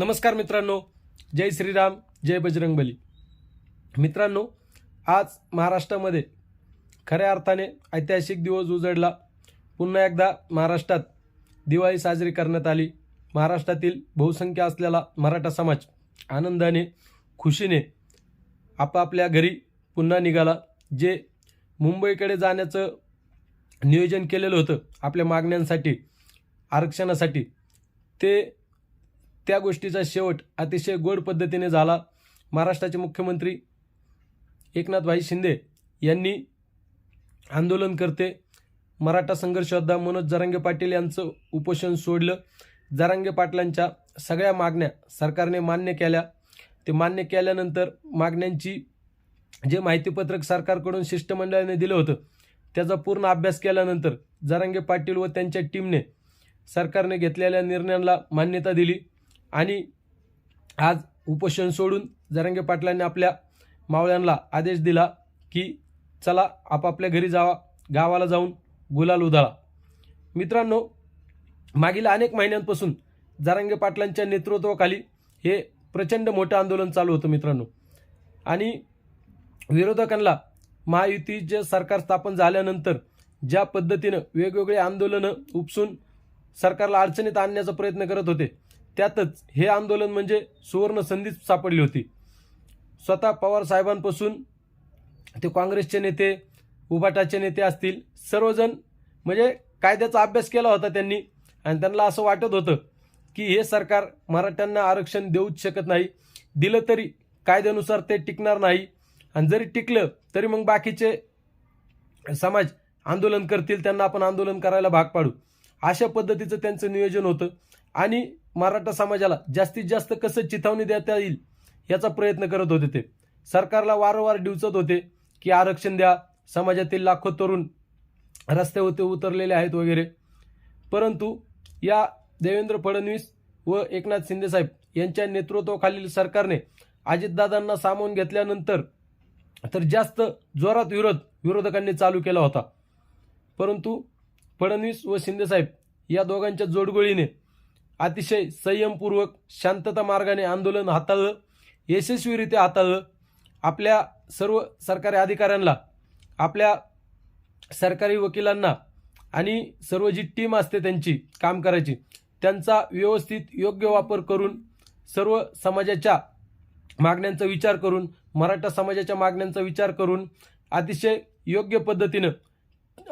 नमस्कार मित्रांनो. जय श्रीराम जय बजरंगबली. मित्रांनो आज महाराष्ट्रामध्ये खऱ्या अर्थाने ऐतिहासिक दिवस उजडला. पुन्हा एकदा महाराष्ट्रात दिवाळी साजरी करण्यात आली. महाराष्ट्रातील बहुसंख्य असलेला मराठा समाज आनंदाने खुशीने आपापल्या घरी पुन्हा निघाला. जे मुंबईकडे जाण्याचं नियोजन केलेलं होतं आपल्या मागण्यांसाठी आरक्षणासाठी ते त्या गोष्टीचा शेवट अतिशय गोड पद्धतीने झाला. महाराष्ट्राचे मुख्यमंत्री एकनाथभाई शिंदे यांनी आंदोलन करते. मराठा संघर्ष योद्धा मनोज जरांगे पाटील यांचं उपोषण सोडलं. जरांगे पाटलांच्या सगळ्या मागण्या सरकारने मान्य केल्या. ते मान्य केल्यानंतर मागण्यांची जे माहितीपत्रक सरकारकडून शिष्टमंडळाने दिलं होतं त्याचा पूर्ण अभ्यास केल्यानंतर जरांगे पाटील व त्यांच्या टीमने सरकारने घेतलेल्या निर्णयांना मान्यता दिली. आणि आज उपोषण सोडून जरांगे पाटलांनी आपल्या मावळ्यांना आदेश दिला की चला आपापल्या घरी जावा गावाला जाऊन गुलाल उधळा. मित्रांनो मागील अनेक महिन्यांपासून जरांगे पाटलांच्या नेतृत्वाखाली हे प्रचंड मोठं आंदोलन चालू होतं मित्रांनो. आणि विरोधकांना महायुतीचे सरकार स्थापन झाल्यानंतर ज्या पद्धतीनं वेगवेगळे आंदोलनं उपसून सरकारला अडचणीत आणण्याचा प्रयत्न करत होते त्यातच हे आंदोलन म्हणजे सुवर्ण संधीच सापडली होती. स्वतः पवार साहेबांपासून ते काँग्रेसचे नेते उबाटाचे नेते असतील सर्वजण म्हणजे कायद्याचा अभ्यास केला होता त्यांनी आणि त्यांना असं वाटत होतं की हे सरकार मराठ्यांना आरक्षण देऊच शकत नाही. दिलं तरी कायद्यानुसार ते टिकणार नाही आणि जरी टिकलं तरी मग बाकीचे समाज आंदोलन करतील त्यांना आपण आंदोलन करायला भाग पाडू. अशा पद्धतीचं त्यांचं नियोजन होतं. आणि मराठा समाजाला जास्तीत जास्त कसं चिथावणी देता येईल याचा प्रयत्न करत होते ते. सरकारला वारंवार डिवचत होते की आरक्षण द्या समाजातील लाखो तरुण रस्त्यावरती उतरलेले आहेत वगैरे. परंतु या देवेंद्र फडणवीस व एकनाथ शिंदेसाहेब यांच्या नेतृत्वाखालील सरकारने अजितदादांना सामावून घेतल्यानंतर तर जास्त जोरात विरोध विरोधकांनी चालू केला होता. परंतु फडणवीस व शिंदेसाहेब या दोघांच्या जोडगोळीने अतिशय संयमपूर्वक शांतता मार्गाने आंदोलन हाताळलं. यशस्वीरित्या हाताळलं. आपल्या सर्व सरकारी अधिकाऱ्यांना आपल्या सरकारी वकिलांना आणि सर्व जी टीम असते त्यांची काम करायची त्यांचा व्यवस्थित योग्य वापर करून सर्व समाजाच्या मागण्यांचा विचार करून मराठा समाजाच्या मागण्यांचा विचार करून अतिशय योग्य पद्धतीनं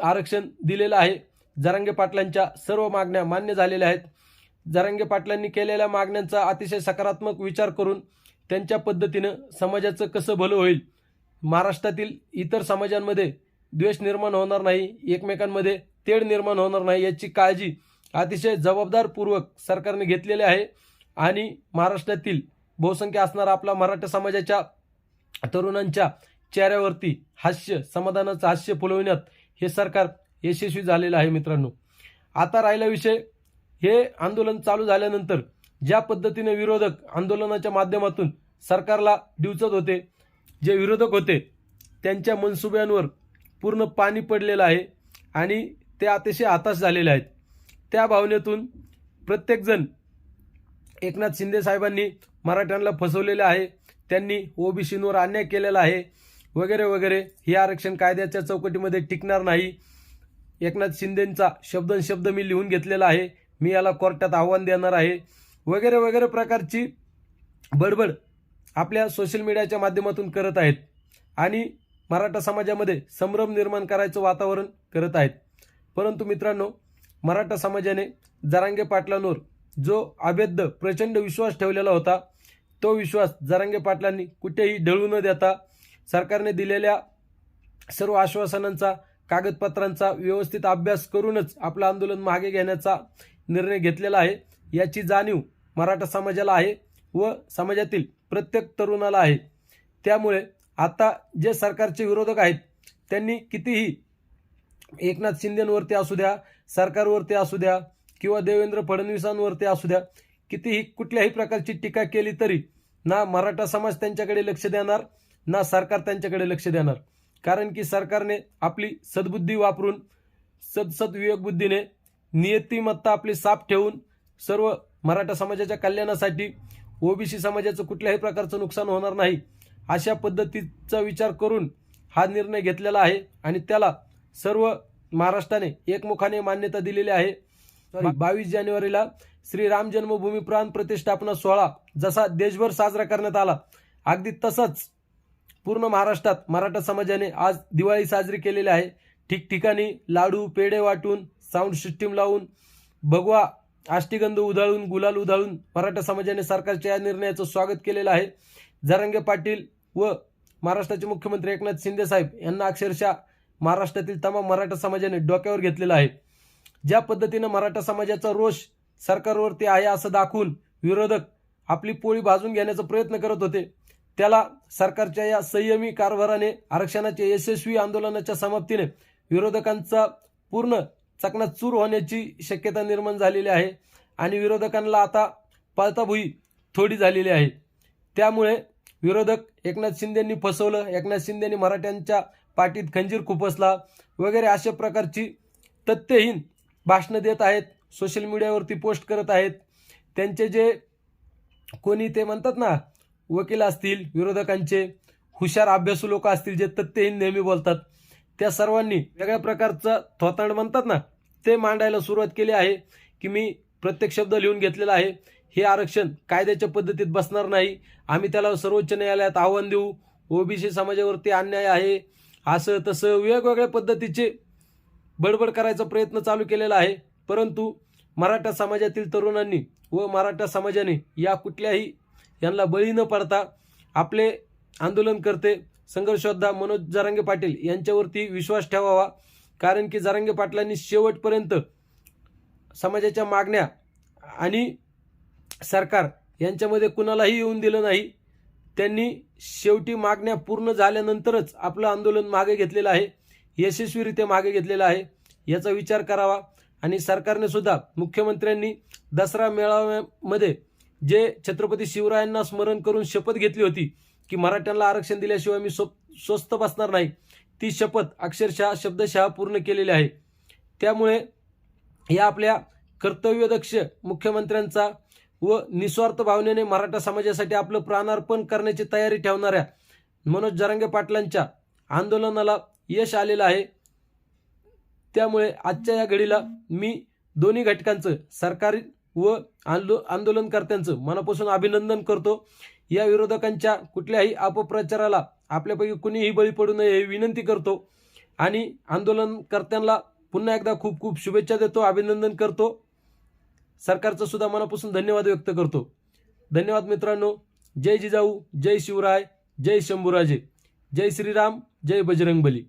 आरक्षण दिलेलं आहे. जरांगे पाटलांच्या सर्व मागण्या मान्य झालेल्या आहेत. जरांगे पाटलांनी केलेल्या मागण्यांचा अतिशय सकारात्मक विचार करून त्यांच्या पद्धतीनं समाजाचं कसं भलं होईल? महाराष्ट्रातील इतर समाजांमध्ये द्वेष निर्माण होणार नाही एकमेकांमध्ये तेढ निर्माण होणार नाही याची काळजी अतिशय जबाबदारपूर्वक सरकारने घेतलेली आहे. आणि महाराष्ट्रातील बहुसंख्य असणारा आपला मराठा समाजाच्या तरुणांच्या चेहऱ्यावरती हास्य समाधानाचं हास्य फुलवण्यात हे सरकार यशस्वी झालेलं आहे मित्रांनो. आता राहिला विषय हे आंदोलन चालू झाल्यानंतर ज्या पद्धतीने विरोधक आंदोलनाच्या माध्यमातून सरकारला डिवचत होते जे विरोधक होते त्यांच्या मनसुब्यांवर पूर्ण पाणी पडलेलं आहे आणि ते अतिशय हताश झालेले आहेत. त्या भावनेतून प्रत्येकजण एकनाथ शिंदे साहेबांनी मराठ्यांना फसवलेले आहे त्यांनी ओबीसींवर अन्याय केलेला आहे वगैरे वगैरे हे आरक्षण कायद्याच्या चौकटीमध्ये टिकणार नाही. एकनाथ शिंदेंचा शब्दन शब्द मी लिहून घेतलेला आहे. मी याला कोर्टात आव्हान देणार आहे. वगैरे वगैरे प्रकारची बडबड आपल्या सोशल मीडियाच्या माध्यमातून करत आहेत. आणि मराठा समाजामध्ये संभ्रम निर्माण करायचं वातावरण करत आहेत. परंतु मित्रांनो मराठा समाजाने जरांगे पाटलांवर जो अभेद्य प्रचंड विश्वास ठेवलेला होता तो विश्वास जरांगे पाटलांनी कुठेही ढळू न देता सरकारने दिलेल्या सर्व आश्वासनांचा कागदपत्रांचा व्यवस्थित अभ्यास करूनच आपलं आंदोलन मागे घेण्याचा निर्णय घेतलेला आहे. याची जाणीव मराठा समाजाला आहे व समाजातील प्रत्येक तरुणाला आहे. त्यामुळे आता जे सरकारचे विरोधक आहेत त्यांनी कितीही एकनाथ शिंदेंवरती असू द्या सरकारवरती असू द्या किंवा देवेंद्र फडणवीसांवरती असू द्या कितीही कुठल्याही प्रकारची टीका केली तरी ना मराठा समाज त्यांच्याकडे लक्ष देणार ना सरकार त्यांच्याकडे लक्ष देणार. कारण की सरकारने आपली सद्बुद्धी वापरून सदसद विवेक नियतिमत्ता आपली साफ ठेवून सर्व मराठा समाजाच्या कल्याणासाठी ओबीसी समाजाचं कुठल्याही प्रकारचं नुकसान होणार नाही अशा पद्धतीचा विचार करून हा निर्णय घेतलेला आहे आणि त्याला सर्व महाराष्ट्राने एकमुखाने मान्यता दिलेली आहे. बावीस जानेवारीला श्री राम जन्मभूमी प्राण प्रतिष्ठापना सोहळा जसा देशभर साजरा करण्यात आला अगदी तसंच पूर्ण महाराष्ट्रात मराठा समाजाने आज दिवाळी साजरी केलेली आहे. ठिकठिकाणी लाडू पेढे वाटून साऊंड सिस्टीम लावून भगवा आष्टीगंध उधळून गुलाल उधळून मराठा समाजाने सरकारच्या या निर्णयाचं स्वागत केलेलं आहे. जरंगे पाटील व महाराष्ट्राचे मुख्यमंत्री एकनाथ शिंदे साहेब यांना अक्षरशः महाराष्ट्रातील तमाम मराठा समाजाने डोक्यावर घेतलेला आहे. ज्या पद्धतीनं मराठा समाजाचा रोष सरकारवरती आहे असं दाखवून विरोधक आपली पोळी भाजून घेण्याचा प्रयत्न करत होते त्याला सरकारच्या या संयमी कारभाराने आरक्षणाच्या यशस्वी आंदोलनाच्या समाप्तीने विरोधकांचा पूर्ण चकनाचूर होण्याची शक्यता निर्माण झालेली आहे आणि विरोधकांना आता पळताभुई थोडी झालेली आहे. त्यामुळे विरोधक एकनाथ शिंदेंनी फसवलं एकनाथ शिंदेंनी मराठ्यांच्या पाठीत खंजीर खुपसला वगैरे अशा प्रकारची तथ्यहीन भाषणं देत आहेत सोशल मीडियावरती पोस्ट करत आहेत. त्यांचे जे कोणी ते म्हणतात ना वकील असतील विरोधकांचे हुशार अभ्यासू लोक असतील जे तथ्यहीन नेहमी बोलतात त्या सर्वांनी वेगळ्या प्रकारचं थोतांड म्हणतात ना ते मांडायला सुरुवात केली आहे की मी प्रत्येक शब्द लिहून घेतलेला आहे. हे आरक्षण कायद्याच्या पद्धतीत बसणार नाही. आम्ही त्याला सर्वोच्च न्यायालयात आव्हान देऊ. ओबीसी समाजावरती अन्याय आहे. असं तसं वेगवेगळ्या पद्धतीचे बडबड करायचा प्रयत्न चालू केलेला आहे. परंतु मराठा समाजातील तरुणांनी व मराठा समाजाने या कुठल्याही यांना बळी न पडता आपले आंदोलन करते. संघर्षोद्धा मनोज जरांगे पाटील यांच्यावरती विश्वास ठेवावा. कारण की जरांगे पाटलांनी शेवटपर्यंत समाजाच्या मागण्या आणि सरकार यांच्यामध्ये कुणालाही येऊन दिलं नाही. त्यांनी शेवटी मागण्या पूर्ण झाल्यानंतरच आपलं आंदोलन मागे घेतलेलं आहे. यशस्वीरित्या मागे घेतलेलं आहे. याचा विचार करावा. आणि सरकारने सुद्धा मुख्यमंत्र्यांनी दसरा मेळाव्यामध्ये जे छत्रपती शिवरायांना स्मरण करून शपथ घेतली होती की मराठ्यांना आरक्षण दिल्याशिवाय मी स्वस्त बसणार नाही. ती शपथ अक्षरशः शब्दशः पूर्ण केलेली आहे. त्यामुळे या आपल्या कर्तव्यदक्ष मुख्यमंत्र्यांचा व निस्वार्थ भावनेने मराठा समाजासाठी आपलं प्राणार्पण करण्याची तयारी ठेवणाऱ्या मनोज जरांगे पाटलांच्या आंदोलनाला यश आलेलं आहे. त्यामुळे आजच्या या घडीला मी दोन्ही घटकांचं सरकारी व आंदो आंदोलनकर्त्यांचं मनापासून अभिनंदन करतो. या विरोधकांच्या कुठल्याही अपप्रचाराला आपल्यापैकी कुणीही बळी पडू नये ही विनंती करतो. आणि आंदोलनकर्त्यांना पुन्हा एकदा खूप खूप शुभेच्छा देतो अभिनंदन करतो. सरकारचं सुद्धा मनापासून धन्यवाद व्यक्त करतो. धन्यवाद मित्रांनो. जय जिजाऊ जय शिवराय जय शंभूराजे. जय श्रीराम जय बजरंगबली.